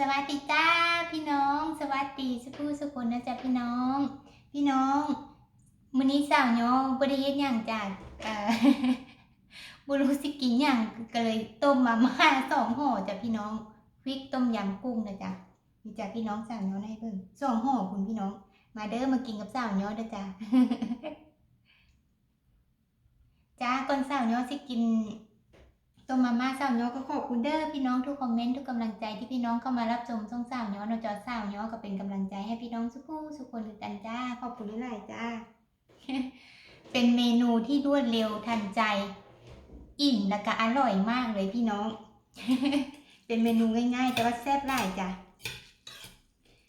สวัสดีจ้าพี่น้อง สวัสดีสุภูสุคนนะจ๊ะพี่น้อง พี่น้องมื้อนี้สาวน้องบ่ได้เฮ็ดหยังจ้ะเอ่อบ่รู้สิกินหยังก็เลยต้มมาม่าสองห่อจ้ะพี่น้องพริกต้มยำกุ้งนะจ๊ะนี่จ้ะพี่น้องสาวน้องให้เพิ่นสองห่อคุณพี่น้อง มาเด้อมากินกับสาวน้องเด้อจ้ะจ้าก่อนสาวน้องสิกิน ต้มมาม่าสาวย้อก็ขอบคุณเด้อพี่น้องทุกคอมเมนต์ทุกกำลังใจที่พี่น้องเข้ามารับชมช่องสาวย้อนจอสาวย้อก็เป็นกำลังใจให้พี่น้องสุกูสุกคนกันจ้าขอบคุณหลายจ้า เป็นเมนูที่รวดเร็วทันใจ อิ่มและก็อร่อยมากเลยพี่น้อง เป็นเมนูง่ายๆ แต่ว่าแซ่บหลายจ้ะ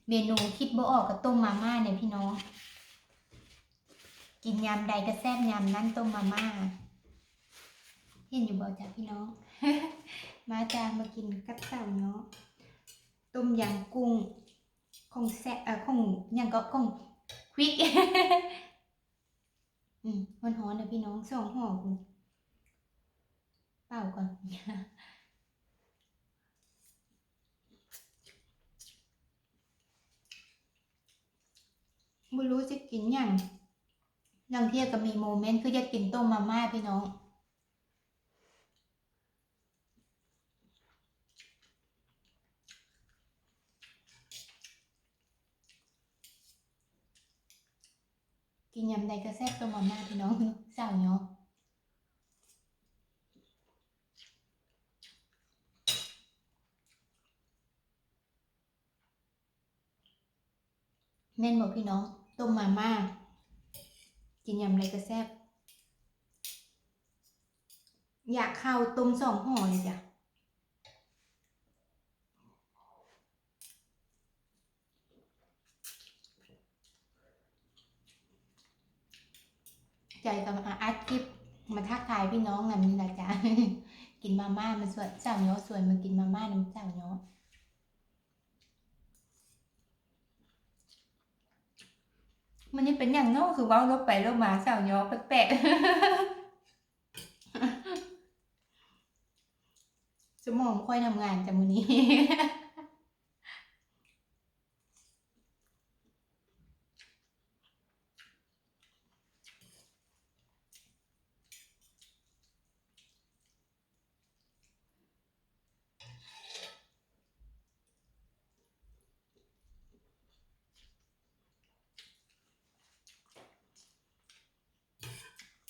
เมนูคิดบ่ออกกับต้มมาม่าเนี่ยพี่น้อง กินยำใดก็แซ่บยำนั้นต้มมาม่า เห็นอยู่บ่จ้ะพี่น้อง มาจ้ามากินกับข้าเนาะต้มยำกุ้งของแซ่เอ่อของหยังก็ของควิกอืมมันฮ้อนนะพี่น้องสองห่อคุณเปล่าก่อนไม่รู้จะกินอย่างลังเที่ยก็มีโมเมนต์คือจะกินต้มมาม่าพี่น้อง กินยำใดก็แซ่บตัวมาม่าพี่น้องสาวเนาะแม่นบอกพี่น้องต้มมาม่ากินยำใดก็แซ่บอยากเข้าวต้มสองห่อเลยจ้ะ จกับมาอัดคลิปมาทักทายพี่น้องกันนี่นะจ๊ะกินมาม่ามันส่วนสาเนาะส่วนมากินมาม่าน้ำสาเนาะมันนี่เป็นอย่างเนอกคือว้าลบไปลบมาสาเนาะแปลกๆสมองค่อยทำงานจากมือนี้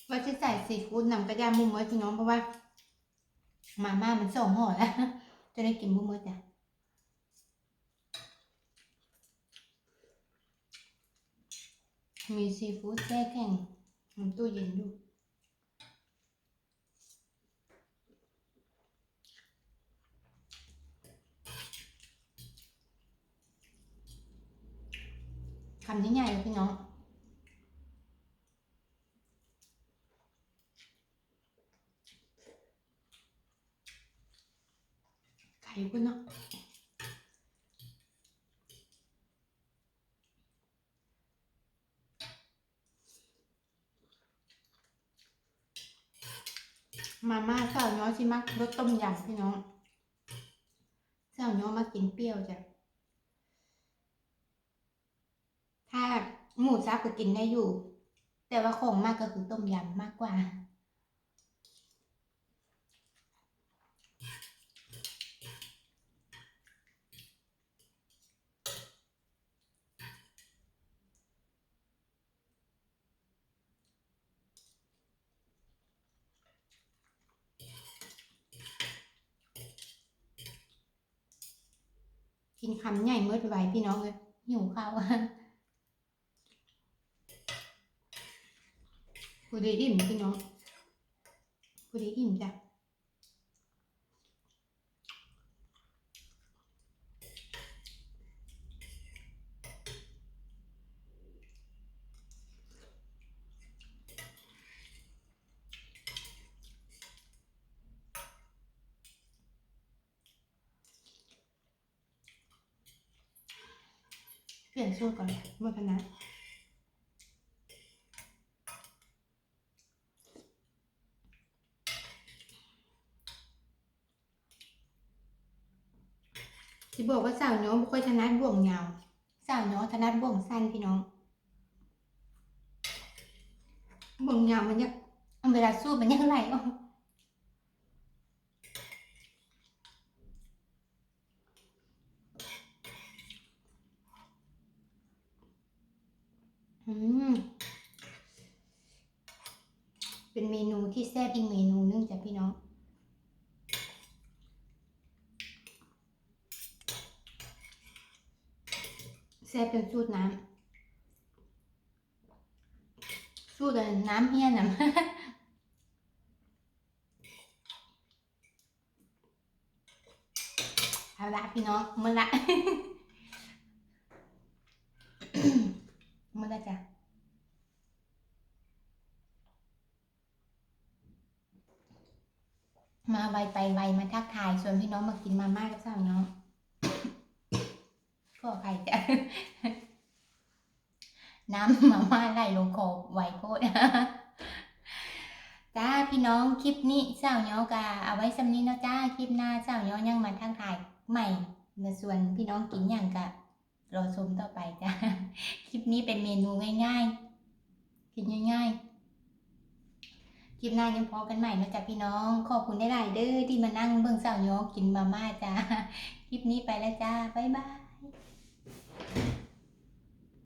ว่าจะใส่ซีฟู้ดนำกระยามุมเมื่อพี่น้องเพราะว่า มาม่ามันสองห่อแล้วจะได้กินมุมเมื่อจ้ะมีซีฟู้ดแช่แข็งมันตู้เย็นดูคำนี้ใหญ่เลยพี่น้อง ไข่คุณเนาะมาม่าสาวน้อยชิมักรสต้ มยำพี่น้องสาวน้อยมากินเปรี้ยวจ้ะถ้าหมูซับก็กินได้อยู่ แต่ว่าของมากก็คือต้มยำมากกว่า กินคำใหญ่เมื่อไหวพี่น้องเลยหิวข้าวพอดีอิ่มพี่น้องพอดีอิ่มจ้ะ เปลี่ยนสูตรก่อนหมดคณะที่บอกว่าสาวน้องบ่ค่อยถนัดบ่วงยาวสาวน้องถนัดบ่วงสั้นพี่น้อง บ่วงยาวมันยังเวลาสู้มันยังไหลออก เป็นเมนูที่แซ่บอีกเมนูนึงจ้ะพี่น้อง แซ่บเป็นสูตรน้ำสูตรน้ำเฮี้ยนน่ะเอาละพี่น้องมื่อละ มื่อจ้ะมาไวไปไวมาทักทายชวนพี่น้องมากินมาม่ากับสาวน้องก็ใครจะน้ำมาม่าไหลลงคอไวโพดจ้าพี่น้องคลิปนี้สาวย้อกะเอาไว้สำนี้เนาะจ้าคลิปหน้าสาวย้อยังมาทักทายใหม่มาส่วนพี่น้องกินอย่างกะ รอชมต่อไปจ้าคลิปนี้เป็นเมนูง่ายๆ กินง่ายๆ คลิปหน้ายังพอกันใหม่นะจ๊ะพี่น้อง ขอบคุณได้หลายเด้อที่มานั่งเบื้องสาวยกกินมาม่าจ้าคลิปนี้ไปแล้วจ้า บ๊ายบาย